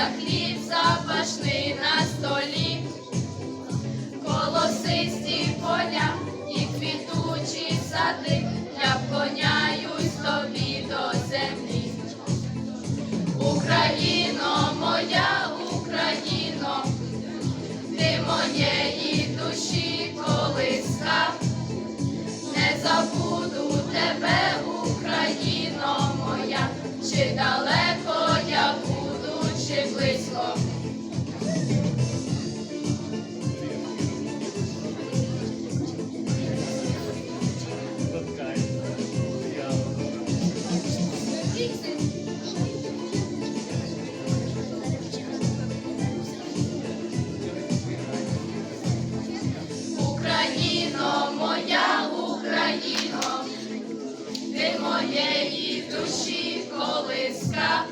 хліб запашний на столі, колосисті поля і квітучі сади, я вклоняюсь тобі до землі. Україно, моя Україно, ти моєї душі колиска, не забуду близько. Україно, моя Україно, ти моєї душі колиска,